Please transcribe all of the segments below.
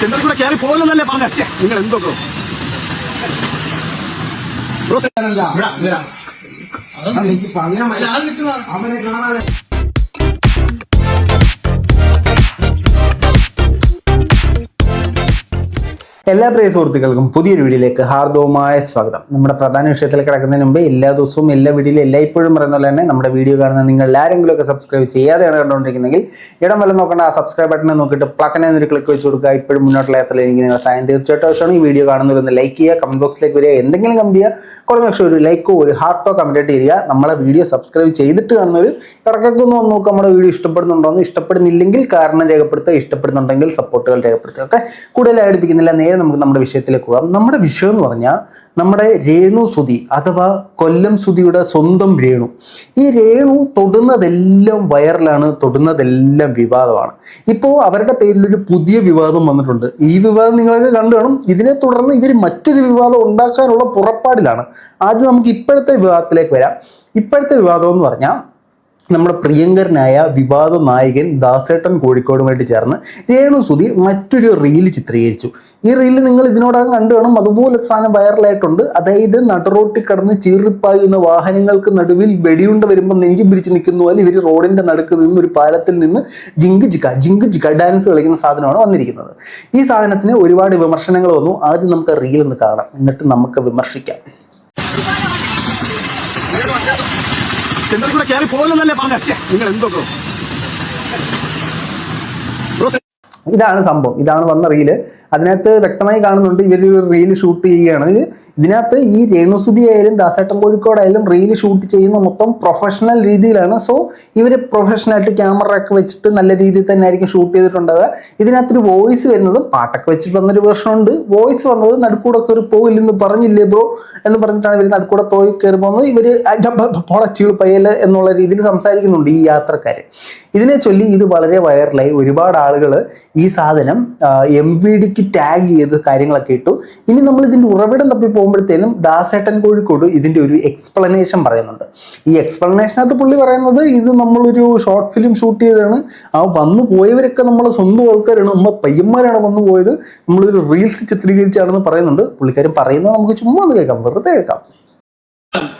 സെന്ററിൽ കൂടെ കയറി പോകുന്നല്ലേ പറഞ്ഞ നിങ്ങൾ എന്തൊക്കെ അവനെ കാണാതെ. എല്ലാ പ്രിയ സുഹൃത്തുക്കൾക്കും പുതിയൊരു വീഡിയോയിലേക്ക് ഹാർദവമായ സ്വാഗതം. നമ്മുടെ പ്രധാന വിഷയത്തിൽ കിടക്കുന്നതിന് മുമ്പ് എല്ലാ ദിവസവും എല്ലാ വീഡിയോയിലും എല്ലായ്പ്പോഴും പറയുന്ന പോലെ തന്നെ നമ്മുടെ വീഡിയോ കാണുന്ന നിങ്ങൾ ആരെങ്കിലുമൊക്കെ സബ്സ്ക്രൈബ് ചെയ്യാതെയാണ് കണ്ടുകൊണ്ടിരിക്കുന്നെങ്കിൽ ഇടം വല്ല നോക്കേണ്ട ആ സബ്സ്ക്രൈബ് ബട്ടൺ നോക്കിയിട്ട് പ്ലക്കനെ ഒരു ക്ലിക്ക് വെച്ച് കൊടുക്കുക. ഇപ്പോഴും മുന്നോട്ടുള്ള യാത്രയിൽ എനിക്ക് നിങ്ങൾ സഹായം തീർച്ചയായിട്ടും ആവശ്യമാണ്. ഈ വീഡിയോ കാണുന്നവരൊന്ന് ലൈക്ക് ചെയ്യുക കമന്റ് ബോക്സിലേക്ക് വരിക എന്തെങ്കിലും കമന്റ് ചെയ്യുക കുറഞ്ഞ പക്ഷേ ഒരു ലൈക്കോ ഒരു ഹാർട്ടോ കമന്റേറ്റ് ചെയ്യുക. നമ്മളെ വീഡിയോ സബ്സ്ക്രൈബ് ചെയ്തിട്ട് കാണുന്നവർ ഇടയ്ക്കൊക്കെ ഒന്ന് വന്ന് നോക്കുക നമ്മുടെ വീഡിയോ ഇഷ്ടപ്പെടുന്നുണ്ടോ എന്ന് ഇഷ്ടപ്പെടുന്നില്ലെങ്കിൽ കാരണം രേഖപ്പെടുത്തുക ഇഷ്ടപ്പെടുന്നുണ്ടെങ്കിൽ സപ്പോർട്ടുകൾ രേഖപ്പെടുത്തുക. ഓക്കെ കൂടുതൽ അടുപ്പിക്കുന്നില്ല. നേരെ നമുക്ക് നമ്മുടെ വിഷയത്തിലേക്ക് പോകാം. നമ്മുടെ വിഷയം എന്ന് പറഞ്ഞാൽ നമ്മുടെ രേണു സുതി അഥവാ കൊല്ലം സുതിയുടെ സ്വന്തം രേണു. ഈ രേണു തൊടുന്നതെല്ലാം വൈറലാണ് തൊടുന്നതെല്ലാം വിവാദമാണ്. ഇപ്പോൾ അവരുടെ പേരിൽ ഒരു പുതിയ വിവാദം വന്നിട്ടുണ്ട്. ഈ വിവാദം നിങ്ങളൊക്കെ കണ്ടു കാണും. ഇതിനെ തുടർന്ന് ഇവർ മറ്റൊരു വിവാദം ഉണ്ടാക്കാനുള്ള പുറപ്പാടിലാണ്. ആദ്യം നമുക്ക് ഇപ്പോഴത്തെ വിവാദത്തിലേക്ക് വരാം. ഇപ്പോഴത്തെ വിവാദം എന്ന് പറഞ്ഞാൽ നമ്മുടെ പ്രിയങ്കരനായ വിവാദ നായകൻ ദാസേട്ടൻ കോഴിക്കോടുമായിട്ട് ചേർന്ന് രേണു സുധി മറ്റൊരു റീൽ ചിത്രീകരിച്ചു. ഈ റീൽ നിങ്ങൾ ഇതിനോടകം കണ്ടു കാണും. അതുപോലെ സാധനം വൈറലായിട്ടുണ്ട് അതായത് നടുറോട്ടിൽ കടന്ന് ചീറിപ്പായുന്ന വാഹനങ്ങൾക്ക് നടുവിൽ വെടിയുണ്ട വരുമ്പോൾ നെഞ്ചി പിരിച്ച് നിൽക്കുന്ന പോലെ ഇവർ റോഡിന്റെ നടുക്ക് നിന്ന് ഒരു പാലത്തിൽ നിന്ന് ജിങ്ക് ജിക്ക ജിങ്ക് ജിക്ക ഡാൻസ് കളിക്കുന്ന സാധനമാണ് വന്നിരിക്കുന്നത്. ഈ സാധനത്തിന് ഒരുപാട് വിമർശനങ്ങൾ വന്നു. ആദ്യം നമുക്ക് റീൽ ഒന്ന് കാണാം. എന്നിട്ട് നമുക്ക് വിമർശിക്കാം. സെന്ററിൽ കൂടെ കയറി പോകുന്നതല്ലേ പറഞ്ഞേ? നിങ്ങൾ എന്തൊക്കെ ഇതാണ് സംഭവം. ഇതാണ് വന്ന റീൽ. അതിനകത്ത് വ്യക്തമായി കാണുന്നുണ്ട് ഇവർ റീൽ ഷൂട്ട് ചെയ്യുകയാണ്. ഇതിനകത്ത് ഈ രേണുസുതി ആയാലും ദാസേട്ടൻ കോഴിക്കോടായാലും റീൽ ഷൂട്ട് ചെയ്യുന്ന മൊത്തം പ്രൊഫഷണൽ രീതിയിലാണ്. സോ ഇവർ പ്രൊഫഷണലായിട്ട് ക്യാമറ ഒക്കെ വെച്ചിട്ട് നല്ല രീതിയിൽ തന്നെ ആയിരിക്കും ഷൂട്ട് ചെയ്തിട്ടുണ്ടാവുക. ഇതിനകത്തൊരു വോയിസ് വരുന്നത് പാട്ടൊക്കെ വെച്ചിട്ട് വന്നൊരു പ്രശ്നമുണ്ട് വോയിസ് വന്നത് നടുക്കൂടൊക്കെ ഒരു പോകില്ലെന്ന് പറഞ്ഞില്ലേ ബ്രോ എന്ന് പറഞ്ഞിട്ടാണ് ഇവർ നടുക്കൂടെ പോയി കയറി പോകുന്നത്. ഇവർ പൊളച്ചു പയ്യൽ എന്നുള്ള രീതിയിൽ സംസാരിക്കുന്നുണ്ട് ഈ യാത്രക്കാർ ഇതിനെ ചൊല്ലി ഇത് വളരെ വൈറലായി ഒരുപാട് ആളുകൾ ഈ സാധനം എം വി ഡിക്ക് ടാഗ് ചെയ്ത് കാര്യങ്ങളൊക്കെ ഇട്ടു. ഇനി നമ്മൾ ഇതിന്റെ ഉറവിടം തപ്പി പോകുമ്പോഴത്തേനും ദാസേട്ടൻ കോഴിക്കോട് ഇതിന്റെ ഒരു എക്സ്പ്ലനേഷൻ പറയുന്നുണ്ട്. ഈ എക്സ്പ്ലനേഷനകത്ത് പുള്ളി പറയുന്നത് ഇത് നമ്മളൊരു ഷോർട്ട് ഫിലിം ഷൂട്ട് ചെയ്തതാണ്. ആ വന്നു പോയവരൊക്കെ നമ്മളെ സ്വന്തം ആൾക്കാരാണ് നമ്മൾ പയ്യന്മാരാണ് വന്നു പോയത്. നമ്മളൊരു റീൽസ് ചിത്രീകരിച്ചാണെന്ന് പറയുന്നുണ്ട്. പുള്ളിക്കാരൻ പറയുന്നത് നമുക്ക് ചുമ്മാ ഒന്ന് കേൾക്കാം വെറുതെ കേൾക്കാം.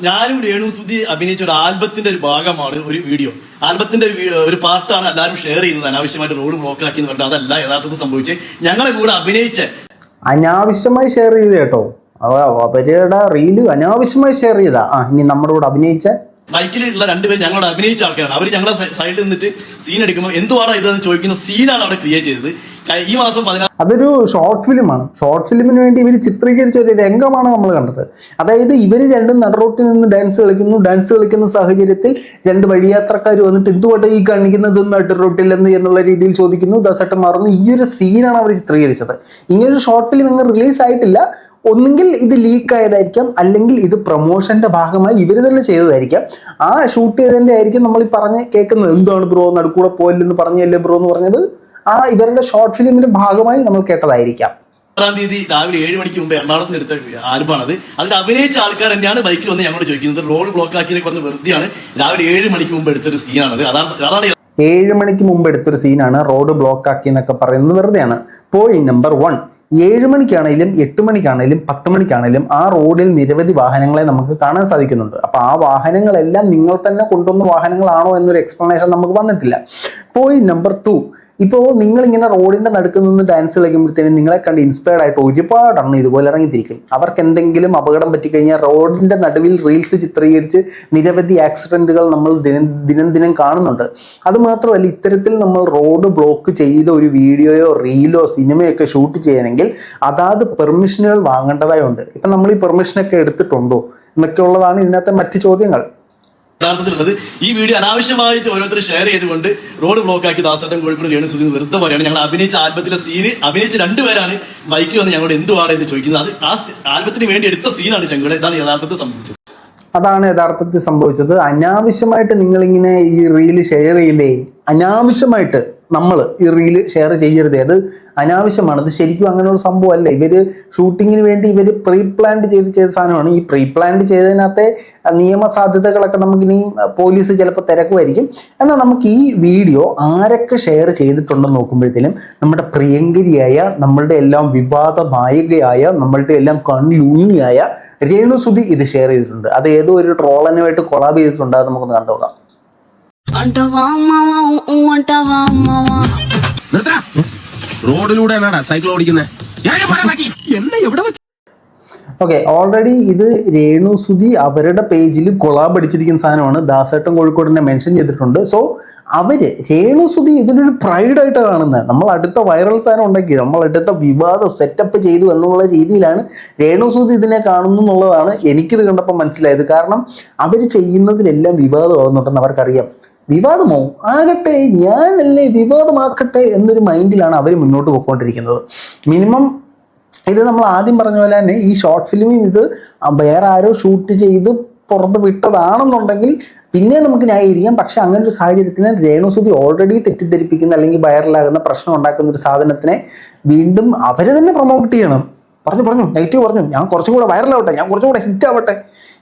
ഞാനും രേണു സുധി അഭിനയിച്ച ഒരു ആൽബത്തിന്റെ ഒരു ഭാഗമാണ് ഒരു വീഡിയോ. ആൽബത്തിന്റെ ഒരു പാർട്ടാണ് എല്ലാവരും ഷെയർ ചെയ്യുന്നത്. അനാവശ്യമായിട്ട് റോഡ് ബ്ലോക്ക് ആക്കി എന്ന് പറഞ്ഞാൽ അതല്ല യഥാർത്ഥത്തിൽ സംഭവിച്ച് ഞങ്ങളെ കൂടെ അഭിനയിച്ച അനാവശ്യമായി ഷെയർ ചെയ്ത് കേട്ടോ. അവ- അവരുടെ റീൽ അനാവശ്യമായി ഷെയർ ചെയ്താ. ആ ഇനി നമ്മുടെ കൂടെ അഭിനയിച്ച ബൈക്കിൽ ഉള്ള രണ്ടുപേരും ഞങ്ങളോട് അഭിനയിച്ച ആൾക്കാരാണ്. അവർ ഞങ്ങളുടെ സൈഡിൽ നിന്നിട്ട് സീൻ എടുക്കുമ്പോൾ എന്തുവാടാ ഇതെന്ന് ചോദിക്കുന്ന സീനാണ് അവിടെ ക്രിയേറ്റ് ചെയ്തത്. ഈ മാസം പതിനാറ് അതൊരു ഷോർട്ട് ഫിലിമാണ് ഷോർട്ട് ഫിലിമിന് വേണ്ടി ഇവർ ചിത്രീകരിച്ച ഒരു രംഗമാണ് നമ്മൾ കണ്ടത്. അതായത് ഇവർ രണ്ടും നടുറോട്ടിൽ നിന്ന് ഡാൻസ് കളിക്കുന്നു. ഡാൻസ് കളിക്കുന്ന സാഹചര്യത്തിൽ രണ്ട് വഴിയാത്രക്കാർ വന്നിട്ട് എന്തുകൊണ്ടാണ് ഈ കാണിക്കുന്നത് നടുറോട്ടിൽ എന്ന് എന്നുള്ള രീതിയിൽ ചോദിക്കുന്നു. ദസട്ടം മാറുന്നു ഈ ഒരു സീനാണ് അവർ ചിത്രീകരിച്ചത്. ഇങ്ങനൊരു ഷോർട്ട് ഫിലിം അങ്ങ് റിലീസ് ആയിട്ടില്ല. ഒന്നുകിൽ ഇത് ലീക്ക് ആയതായിരിക്കാം. അല്ലെങ്കിൽ ഇത് പ്രൊമോഷന്റെ ഭാഗമായി ഇവർ തന്നെ ചെയ്തതായിരിക്കാം. ആ ഷൂട്ട് ചെയ്തതിന്റെ ആയിരിക്കും നമ്മൾ ഈ പറഞ്ഞ് കേൾക്കുന്നത്. എന്താണ് ബ്രോ നടുക്കൂടെ പോയില്ലെന്ന് പറഞ്ഞല്ലേ ബ്രോ എന്ന് പറഞ്ഞത്? ആ ഇവരുടെ ഷോർട്ട് ഫിലിമിന്റെ ഭാഗമായി നമ്മൾ കേട്ടതായിരിക്കാം. ആറാം തീയതി രാവിലെ ഏഴ് മണിക്ക് മുമ്പ് എറണാകുളത്ത് എടുത്ത ആൽബമാണ് അത് അതിൽ അഭിനയിച്ച ആൾക്കാർ തന്നെയാണ് ബൈക്കിൽ വന്ന് ഞങ്ങളോട് ചോദിക്കുന്നത്. റോഡ് ബ്ലോക്ക് ആക്കി പറഞ്ഞ് വെറുതെയാണ് രാവിലെ ഏഴ് മണിക്ക് മുമ്പ് എടുത്തൊരു സീനാണത്. അതാണ് അതാണ് ഏഴ് മണിക്ക് മുമ്പ് എടുത്തൊരു സീനാണ് റോഡ് ബ്ലോക്ക് ആക്കി എന്നൊക്കെ പറയുന്നത് വെറുതെയാണ്. പോയിന്റ് നമ്പർ വൺ ഏഴ് മണിക്കാണെങ്കിലും എട്ട് മണിക്കാണെങ്കിലും പത്ത് മണിക്കാണെങ്കിലും ആ റോഡിൽ നിരവധി വാഹനങ്ങളെ നമുക്ക് കാണാൻ സാധിക്കുന്നുണ്ട്. അപ്പോൾ ആ വാഹനങ്ങളെല്ലാം നിങ്ങൾ തന്നെ കൊണ്ടുവന്ന വാഹനങ്ങളാണോ എന്നൊരു എക്സ്പ്ലനേഷൻ നമുക്ക് വന്നിട്ടില്ല. പോയിന്റ് നമ്പർ ടു ഇപ്പോൾ നിങ്ങളിങ്ങനെ റോഡിന്റെ നടുക്ക് നിന്ന് ഡാൻസ് കളിക്കുമ്പോഴത്തേനും നിങ്ങളെ കണ്ട് ഇൻസ്പയർഡ് ആയിട്ട് ഒരുപാട് ഒരുപാടെണ്ണം ഇതുപോലെ ഇറങ്ങിത്തിരിക്കും. അവർക്ക് എന്തെങ്കിലും അപകടം പറ്റിക്കഴിഞ്ഞാൽ റോഡിന്റെ നടുവിൽ റീൽസ് ചിത്രീകരിച്ച് നിരവധി ആക്സിഡന്റുകൾ നമ്മൾ ദിനം ദിനം ദിനം കാണുന്നുണ്ട് അതുമാത്രമല്ല ഇത്തരത്തിൽ നമ്മൾ റോഡ് ബ്ലോക്ക് ചെയ്ത ഒരു വീഡിയോയോ റീലോ സിനിമയൊക്കെ ഷൂട്ട് ചെയ്യണമെങ്കിൽ അതാത് പെർമിഷനുകൾ വാങ്ങേണ്ടതായുണ്ട്. ഇപ്പം നമ്മൾ ഈ പെർമിഷനൊക്കെ എടുത്തിട്ടുണ്ടോ? എന്നൊക്കെ ഉള്ളതാണ് ഇതിനകത്തെ മറ്റ് ചോദ്യങ്ങൾ. യഥാർത്ഥത്തിലുള്ളത് ഈ വീഡിയോ അനാവശ്യമായിട്ട് ഓരോരുത്തർ ഷെയർ ചെയ്തുകൊണ്ട് റോഡ് ബ്ലോക്ക് ആക്കി ദാസട്ടൻ കോഴിക്കോട് രേണു സുധി വെറുതെ പറയാണ്. ഞങ്ങൾ അഭിനയിച്ച ആൽബത്തിലെ സീന് അഭിനയിച്ച രണ്ടുപേരാണ് ബൈക്കിൽ വന്ന് ഞങ്ങളോട് എന്തുവാണ് എന്ന് ചോദിക്കുന്നത്. അത് ആ ആൽബത്തിന് വേണ്ടി എടുത്ത സീനാണ് ശങ്കുടെ ഇതാണ് യഥാർത്ഥത്തിൽ സംഭവിച്ചത്. അതാണ് യഥാർത്ഥത്തിൽ സംഭവിച്ചത്. അനാവശ്യമായിട്ട് നിങ്ങളിങ്ങനെ ഈ റീൽ ഷെയർ ചെയ്യില്ലേ? അനാവശ്യമായിട്ട് നമ്മൾ ഈ റീൽ ഷെയർ ചെയ്യരുത്. അത് അനാവശ്യമാണ്. അത് ശരിക്കും അങ്ങനെയുള്ള സംഭവമല്ല. ഇവർ ഷൂട്ടിങ്ങിന് വേണ്ടി ഇവർ പ്രീ പ്ലാൻഡ് ചെയ്ത് ചെയ്ത സാധനമാണ്. ഈ പ്രീ പ്ലാൻഡ് ചെയ്തതിനകത്തെ നിയമസാധ്യതകളൊക്കെ നമുക്ക് ഇനി പോലീസ് ചിലപ്പോൾ തിരക്കുമായിരിക്കും. എന്നാൽ നമുക്ക് ഈ വീഡിയോ ആരൊക്കെ ഷെയർ ചെയ്തിട്ടുണ്ടെന്ന് നോക്കുമ്പോഴത്തേനും നമ്മുടെ പ്രിയങ്കരിയായ നമ്മളുടെ എല്ലാം വിവാദ നായികയായ നമ്മളുടെ എല്ലാം കണ്ണിലുണ്ണിയായ രേണുസുതി ഇത് ഷെയർ ചെയ്തിട്ടുണ്ട്. അത് ഏതോ ഒരു ട്രോളനുമായിട്ട് കൊളാബ് ചെയ്തിട്ടുണ്ട്. അത് നമുക്കൊന്ന് കണ്ടുനോക്കാം. റോഡിലൂടെ സൈക്കിൾ ഓടിക്കുന്നത് എന്നെ എവിടെ വെച്ച് ഓക്കെ ഓൾറെഡി ഇത് രേണു സുധി അവരുടെ പേജിൽ കൊളാബ് അടിച്ചിരിക്കുന്ന സാധനമാണ്. ദാസേട്ടൻ കോഴിക്കോടിനെ മെൻഷൻ ചെയ്തിട്ടുണ്ട്. സോ അവർ രേണു സുധി ഇതിനൊരു പ്രൈഡ് ആയിട്ട് കാണുന്നത് നമ്മൾ അടുത്ത വൈറൽ സാധനം ഉണ്ടെങ്കിൽ നമ്മൾ അടുത്ത വിവാദ സെറ്റപ്പ് ചെയ്തു എന്നുള്ള രീതിയിലാണ് രേണു സുധി ഇതിനെ കാണുന്നു എന്നുള്ളതാണ് എനിക്കിത് കണ്ടപ്പോൾ മനസ്സിലായത്. കാരണം അവർ ചെയ്യുന്നതിലെല്ലാം വിവാദമാകുന്നുണ്ടെന്ന് അവർക്കറിയാം. വിവാദമോ? ആകട്ടെ ഞാനല്ലേ വിവാദമാക്കട്ടെ എന്നൊരു മൈൻഡിലാണ് അവർ മുന്നോട്ട് പോയിക്കൊണ്ടിരിക്കുന്നത്. മിനിമം ഇത് നമ്മൾ ആദ്യം പറഞ്ഞ പോലെ തന്നെ ഈ ഷോർട്ട് ഫിലിമിൽ ഇത് വേറെ ആരോ ഷൂട്ട് ചെയ്ത് പുറത്ത് വിട്ടതാണെന്നുണ്ടെങ്കിൽ പിന്നെ നമുക്ക് ന്യായീകരിക്കാം. പക്ഷെ അങ്ങനെ ഒരു സാഹചര്യത്തിന് രേണുസുതി ഓൾറെഡി തെറ്റിദ്ധരിപ്പിക്കുന്ന അല്ലെങ്കിൽ വൈറലാകുന്ന പ്രശ്നം ഉണ്ടാക്കുന്ന ഒരു സാധനത്തിനെ വീണ്ടും അവർ തന്നെ പ്രൊമോട്ട് ചെയ്യണം. പറഞ്ഞു പറഞ്ഞു നെഗറ്റീവ് പറഞ്ഞു. ഞാൻ കുറച്ചും കൂടെ വൈറലാവട്ടെ ഞാൻ കുറച്ചും കൂടെ ഹിറ്റ് ആവട്ടെ.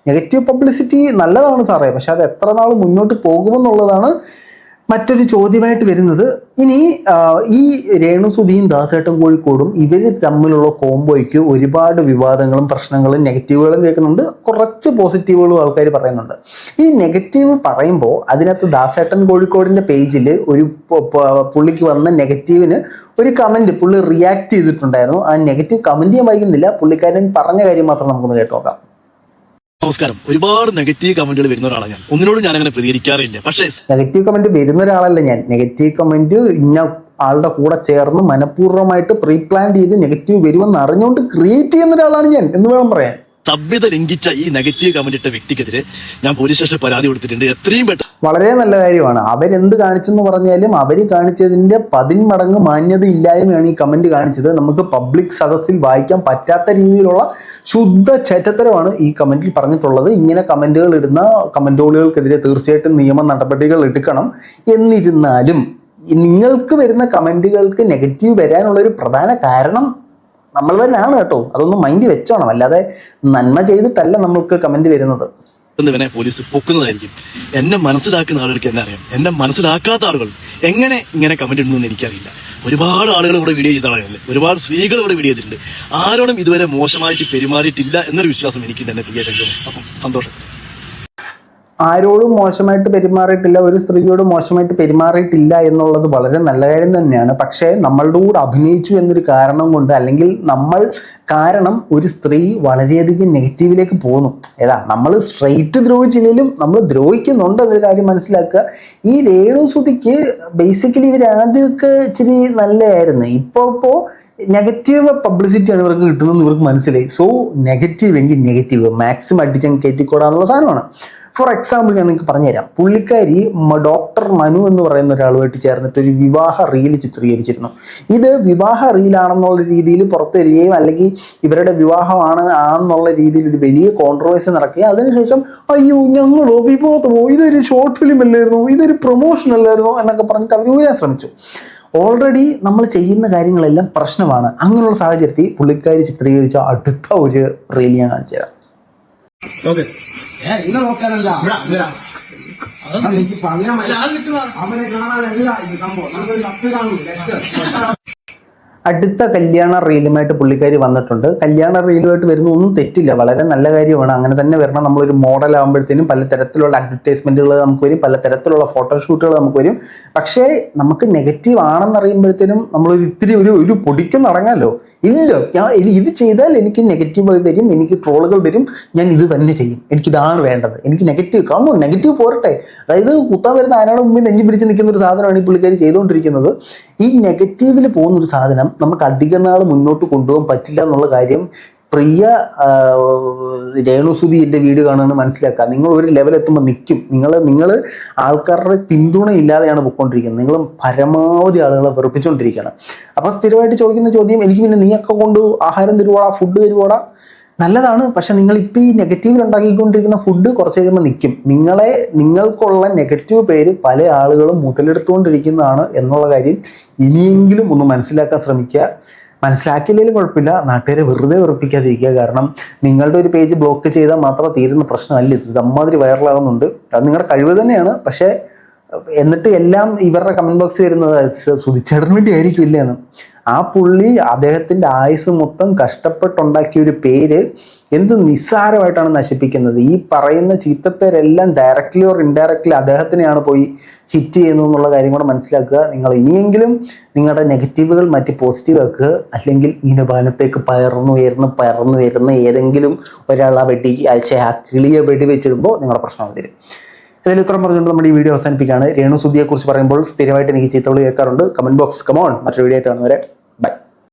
നെഗറ്റീവ് പബ്ലിസിറ്റി നല്ലതാണ് സാറേ. പക്ഷെ അത് എത്ര നാൾ മുന്നോട്ട് പോകുമെന്നുള്ളതാണ് മറ്റൊരു ചോദ്യമായിട്ട് വരുന്നത്. ഇനി ഈ രേണു രേണുസുധിയും ദാസേട്ടൻ കോഴിക്കോടും ഇവർ തമ്മിലുള്ള കോംബോയ്ക്ക് ഒരുപാട് വിവാദങ്ങളും പ്രശ്നങ്ങളും നെഗറ്റീവുകളും കേൾക്കുന്നുണ്ട്. കുറച്ച് പോസിറ്റീവുകളും ആൾക്കാർ പറയുന്നുണ്ട്. ഈ നെഗറ്റീവ് പറയുമ്പോൾ അതിനകത്ത് ദാസേട്ടൻ കോഴിക്കോടിന്റെ പേജിൽ ഒരു പുള്ളിക്ക് വന്ന നെഗറ്റീവിന് ഒരു കമന്റ് പുള്ളി റിയാക്ട് ചെയ്തിട്ടുണ്ടായിരുന്നു. ആ നെഗറ്റീവ് കമന്റ് ഞാൻ വായിക്കുന്നില്ല. പുള്ളിക്കാരൻ പറഞ്ഞ കാര്യം മാത്രം നമുക്കൊന്ന് കേട്ടു നോക്കാം നമസ്കാരം. ഒരുപാട് നെഗറ്റീവ് കമന്റുകൾ വരുന്ന ഒരാളാണ് ഞാൻ. ഒന്നിനോടും ഞാൻ അങ്ങനെ പ്രതികരിക്കാറില്ല. പക്ഷേ നെഗറ്റീവ് കമന്റ് വരുന്ന ഒരാളല്ല ഞാൻ. നെഗറ്റീവ് കമന്റ് ഇന്ന ആളുടെ കൂടെ ചേർന്ന് മനഃപൂർവമായിട്ട് പ്രീ പ്ലാൻ ചെയ്ത് നെഗറ്റീവ് വരുമെന്ന് അറിഞ്ഞുകൊണ്ട് ക്രിയേറ്റ് ചെയ്യുന്ന ഒരാളാണ് ഞാൻ എന്ന് വേണം പറയാൻ. സഭ്യത ലംഘിച്ച ഈ നെഗറ്റീവ് കമന്റ് ഇട്ട വ്യക്തിക്കെതിരെ ഞാൻ പോലീസ് സ്റ്റേഷനിൽ പരാതി കൊടുത്തിട്ടുണ്ട്. എത്രയും പെട്ടെന്ന് വളരെ നല്ല കാര്യമാണ്. അവരെന്ത് കാണിച്ചെന്ന് പറഞ്ഞാലും അവർ കാണിച്ചതിന്റെ പതിന്മടങ്ങ് മാന്യത ഇല്ലായ്മയാണ് ഈ കമന്റ് കാണിച്ചത്. നമുക്ക് പബ്ലിക് സദസ്സിൽ വായിക്കാൻ പറ്റാത്ത രീതിയിലുള്ള ശുദ്ധ ചേറ്റത്തരമാണ് ഈ കമന്റിൽ പറഞ്ഞിട്ടുള്ളത്. ഇങ്ങനെ കമന്റുകൾ ഇടുന്ന കമന്റോളികൾക്കെതിരെ തീർച്ചയായിട്ടും നിയമ നടപടികൾ എടുക്കണം. എന്നിരുന്നാലും നിങ്ങൾക്ക് വരുന്ന കമന്റുകൾക്ക് നെഗറ്റീവ് വരാനുള്ള ഒരു പ്രധാന കാരണം നമ്മൾ തന്നെയാണ് കേട്ടോ. അതൊന്നും മൈൻഡ് വെച്ചോണം. അല്ലാതെ നന്മ ചെയ്തിട്ടല്ല നമ്മൾക്ക് കമന്റ് വരുന്നത്. പോലീസ് പൊക്കുന്നതായിരിക്കും. എന്നെ മനസ്സിലാക്കുന്ന ആളുകൾക്ക് എന്നെ അറിയാം. എന്നെ മനസ്സിലാക്കാത്ത ആളുകൾ എങ്ങനെ ഇങ്ങനെ കമന്റ് ഇടുന്നു എനിക്കറിയില്ല. ഒരുപാട് ആളുകൾ ഇവിടെ വീഡിയോ ചെയ്ത ആളുകൾ ഒരുപാട് സ്ത്രീകൾ ഇവിടെ വീഡിയോ ചെയ്തിട്ടുണ്ട്. ആരോടും ഇതുവരെ മോശമായിട്ട് പെരുമാറിയിട്ടില്ല എന്നൊരു വിശ്വാസം എനിക്കുണ്ട് എന്നെ പ്രിയ ശങ്കർ അപ്പം സന്തോഷം. ആരോടും മോശമായിട്ട് പെരുമാറിയിട്ടില്ല ഒരു സ്ത്രീയോടും മോശമായിട്ട് പെരുമാറിയിട്ടില്ല എന്നുള്ളത് വളരെ നല്ല കാര്യം തന്നെയാണ്. പക്ഷേ നമ്മളുടെ കൂടെ അഭിനയിച്ചു എന്നൊരു കാരണം കൊണ്ട് അല്ലെങ്കിൽ നമ്മൾ കാരണം ഒരു സ്ത്രീ വളരെയധികം നെഗറ്റീവിലേക്ക് പോകുന്നു. ഏതാ നമ്മൾ സ്ട്രെയിറ്റ് ദ്രോഹിച്ചില്ലെങ്കിലും നമ്മൾ ദ്രോഹിക്കുന്നുണ്ട് എന്നൊരു കാര്യം മനസ്സിലാക്കുക. ഈ രേണു സുതിക്ക് ബേസിക്കലി ഇവർ ആദ്യമൊക്കെ ഇച്ചിരി നല്ലതായിരുന്നു. ഇപ്പോൾ ഇപ്പോൾ നെഗറ്റീവ് പബ്ലിസിറ്റിയാണ് ഇവർക്ക് കിട്ടുന്നത് ഇവർക്ക് മനസ്സിലായി. സോ നെഗറ്റീവ് എങ്കിൽ നെഗറ്റീവ് മാക്സിമം അടിച്ചങ്ങ് കയറ്റിക്കൂടാനുള്ള സാധനമാണ്. ഫോർ എക്സാമ്പിൾ ഞാൻ നിങ്ങൾക്ക് പറഞ്ഞുതരാം. പുള്ളിക്കാരി ഡോക്ടർ മനു എന്ന് പറയുന്ന ഒരാളുമായിട്ട് ചേർന്നിട്ട് ഒരു വിവാഹ റീൽ ചിത്രീകരിച്ചിരുന്നു. ഇത് വിവാഹ റീലാണെന്നുള്ള രീതിയിൽ പുറത്തു വരികയും അല്ലെങ്കിൽ ഇവരുടെ വിവാഹമാണ് ആണെന്നുള്ള രീതിയിൽ ഒരു വലിയ കോൺട്രവേഴ്സി നടക്കുകയും അതിനുശേഷം അയ്യോ ഞങ്ങളോ വിഭവത്തോ ഇതൊരു ഷോർട്ട് ഫിലിം അല്ലായിരുന്നു? ഇതൊരു പ്രൊമോഷൻ അല്ലായിരുന്നു? എന്നൊക്കെ പറഞ്ഞിട്ട് അവർ ഊരാൻ ശ്രമിച്ചു. ഓൾറെഡി നമ്മൾ ചെയ്യുന്ന കാര്യങ്ങളെല്ലാം പ്രശ്നമാണ്. അങ്ങനെയുള്ള സാഹചര്യത്തിൽ പുള്ളിക്കാരി ചിത്രീകരിച്ച അടുത്ത ഒരു റീൽ ഞാൻ കാണിച്ചു തരാം. അവനെ കാണാനല്ല ഇത് സംഭവം. നമുക്കൊരു കത്ത് കാണും അടുത്ത കല്യാണ റീലുമായിട്ട് പുള്ളിക്കാരി വന്നിട്ടുണ്ട്. കല്യാണ റീലുമായിട്ട് വരുന്ന ഒന്നും തെറ്റില്ല. വളരെ നല്ല കാര്യമാണ്. അങ്ങനെ തന്നെ വരണം. നമ്മളൊരു മോഡൽ ആകുമ്പോഴത്തേനും പലതരത്തിലുള്ള അഡ്വർടൈസ്മെന്റുകൾ നമുക്ക് വരും. പലതരത്തിലുള്ള ഫോട്ടോഷൂട്ടുകൾ നമുക്ക് വരും. പക്ഷേ നമുക്ക് നെഗറ്റീവ് ആണെന്ന് അറിയുമ്പോഴത്തേനും നമ്മളൊരു ഇത്തിരി ഒരു ഒരു പൊടിക്കും നടങ്ങാലോ? ഇല്ല. ഞാൻ ഇത് ചെയ്താൽ എനിക്ക് നെഗറ്റീവായി വരും. എനിക്ക് ട്രോളുകൾ വരും. ഞാൻ ഇത് തന്നെ ചെയ്യും. എനിക്കിതാണ് വേണ്ടത്. എനിക്ക് നെഗറ്റീവ് കാണുന്നു നെഗറ്റീവ് പോരട്ടെ. അതായത് കുത്താൻ വരുന്ന ആനയുടെ മുമ്പിൽ നെഞ്ചി പിടിച്ച് നിൽക്കുന്ന ഒരു സാധനമാണ് ഈ പുള്ളിക്കാരി ചെയ്തുകൊണ്ടിരിക്കുന്നത്. ഈ നെഗറ്റീവിൽ പോകുന്ന ഒരു സാധനം നമുക്ക് അധിക നാൾ മുന്നോട്ട് കൊണ്ടുപോകാൻ പറ്റില്ല എന്നുള്ള കാര്യം പ്രിയ രേണുസുതി എന്റെ വീഡിയോ കാണുന്നത് മനസ്സിലാക്കുക. നിങ്ങൾ ഒരു ലെവൽ എത്തുമ്പോൾ നിൽക്കും നിങ്ങൾ നിങ്ങൾ ആൾക്കാരുടെ പിന്തുണ ഇല്ലാതെയാണ് പോയിക്കൊണ്ടിരിക്കുന്നത്. നിങ്ങൾ പരമാവധി ആളുകളെ വെറുപ്പിച്ചുകൊണ്ടിരിക്കുകയാണ് അപ്പോൾ സ്ഥിരമായിട്ട് ചോദിക്കുന്ന ചോദ്യം എനിക്ക് പിന്നെ നീയൊക്കെ കൊണ്ട് ആഹാരം തരുവാടാ ഫുഡ് തരുവാടാ? നല്ലതാണ്. പക്ഷെ നിങ്ങൾ ഇപ്പോൾ ഈ നെഗറ്റീവിൽ ഉണ്ടാക്കിക്കൊണ്ടിരിക്കുന്ന ഫുഡ് കുറച്ച് കഴിയുമ്പോൾ നിൽക്കും നിങ്ങളെ നിങ്ങൾക്കുള്ള നെഗറ്റീവ് പേര് പല ആളുകളും മുതലെടുത്തുകൊണ്ടിരിക്കുന്നതാണ് എന്നുള്ള കാര്യം ഇനിയെങ്കിലും ഒന്ന് മനസ്സിലാക്കാൻ ശ്രമിക്കുക. മനസ്സിലാക്കിയില്ലെങ്കിലും കുഴപ്പമില്ല. നാട്ടുകാരെ വെറുതെ വെറുപ്പിക്കാതിരിക്കുക. കാരണം നിങ്ങളുടെ ഒരു പേജ് ബ്ലോക്ക് ചെയ്താൽ മാത്രം തീരുന്ന പ്രശ്നമല്ല ഇത്. അമ്മാതിരി വൈറലാകുന്നുണ്ട് അത് നിങ്ങളുടെ കഴിവ് തന്നെയാണ്. പക്ഷേ എന്നിട്ട് എല്ലാം ഇവരുടെ കമന്റ് ബോക്സ് വരുന്നത് സുധിച്ചേട്ടന് വേണ്ടി ആയിരിക്കും എന്ന്. ആ പുള്ളി അദ്ദേഹത്തിന്റെ ആയുസ് മൊത്തം കഷ്ടപ്പെട്ടുണ്ടാക്കിയ ഒരു പേര് എന്ത് നിസ്സാരമായിട്ടാണ് നശിപ്പിക്കുന്നത്? ഈ പറയുന്ന ചീത്തപ്പേരെല്ലാം ഡയറക്റ്റ്ലി ഓർ ഇൻഡയറക്റ്റ്ലി അദ്ദേഹത്തിനെയാണ് പോയി ഹിറ്റ് ചെയ്യുന്നത് എന്നുള്ള കാര്യം കൂടെ മനസ്സിലാക്കുക. നിങ്ങൾ ഇനിയെങ്കിലും നിങ്ങളുടെ നെഗറ്റീവുകൾ മാറ്റി പോസിറ്റീവ് ആക്കുക. അല്ലെങ്കിൽ ഇങ്ങനെ വനത്തേക്ക് പയർന്നുയർന്ന് ഉയർന്ന് ഏതെങ്കിലും ഒരാൾ ആ വെടി അയച്ച ആ കിളിയെ വെടി വെച്ചിടുമ്പോൾ നിങ്ങളുടെ പ്രശ്നം വരും. ഇതിൽ ഇത്രയും പറഞ്ഞുകൊണ്ട് നമ്മുടെ ഈ വീഡിയോ അവസാനിപ്പിക്കുകയാണ്. രേണു സുധിയെക്കുറിച്ച് പറയുമ്പോൾ സ്ഥിരമായിട്ട് എനിക്ക് ചീത്തവിളി കേൾക്കാറുണ്ട്. കമന്റ് ബോക്സ് കമോൺ മറ്റൊരു വീഡിയോ ആയിട്ട് കാണുന്നവരെ.